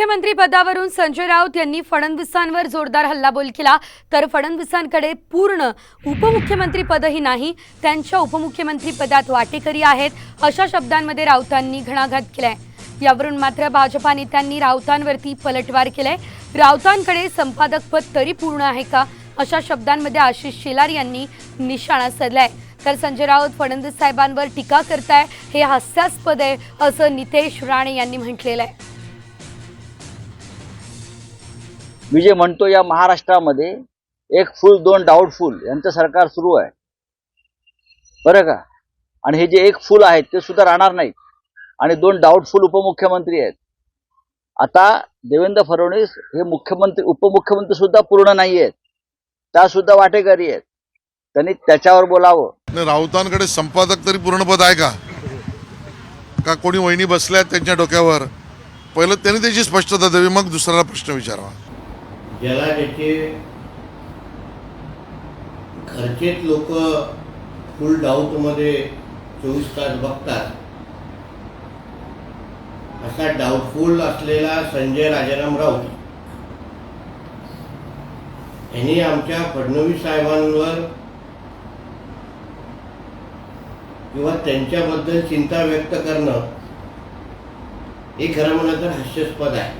उपमुख्यमंत्री पदावरून संजय राऊत यांनी फडणवीसांवर जोरदार हल्लाबोल केला. तर फडणवीसांकडे पूर्ण उपमुख्यमंत्री पदही नाही त्यांच्या उपमुख्यमंत्री पदात वाटेकरी आहेत अशा शब्दांमध्ये राऊतांनी घणाघात केलाय. यावरून मात्र भाजपा नेत्यांनी राऊतांवरती पलटवार केलाय. राऊतांकडे संपादक पद तरी पूर्ण आहे का अशा शब्दांमध्ये आशिष शेलार यांनी निशाणा साधलाय तर संजय राऊत फडणवीस साहेबांवर टीका करताय हे हास्यास्पद आहे असं नितेश राणे यांनी म्हटलेलं आहे. मी जे म्हणतो या महाराष्ट्रामध्ये एक फुल दोन डाऊटफुल यांचं सरकार सुरू आहे. बरं का? आणि हे जे एक फुल आहेत ते सुद्धा राहणार नाहीत. आणि दोन डाऊटफुल उपमुख्यमंत्री आहेत. आता देवेंद्र फडणवीस हे मुख्यमंत्री उपमुख्यमंत्री सुद्धा पूर्ण नाही आहेत. त्या सुद्धा वाटेकरी आहेत. त्यांनी त्याच्यावर बोलावं. राऊतांकडे संपादक तरी पूर्णपद आहे का? का कोणी वहिनी बसल्या आहेत त्यांच्या डोक्यावर? पहिलं त्यांनी त्याची स्पष्टता द्यावी मग दुसऱ्याला प्रश्न विचारावा. ज्याला त्याचे घरचेच लोक फुल डाऊटमध्ये चोवीस तास बघतात. असा डाऊटफुल असलेला संजय राजाराम राऊत यांनी आमच्या फडणवीस साहेबांवर किंवा त्यांच्याबद्दल चिंता व्यक्त करणं हे खरं म्हणलं तर हास्यास्पद आहे.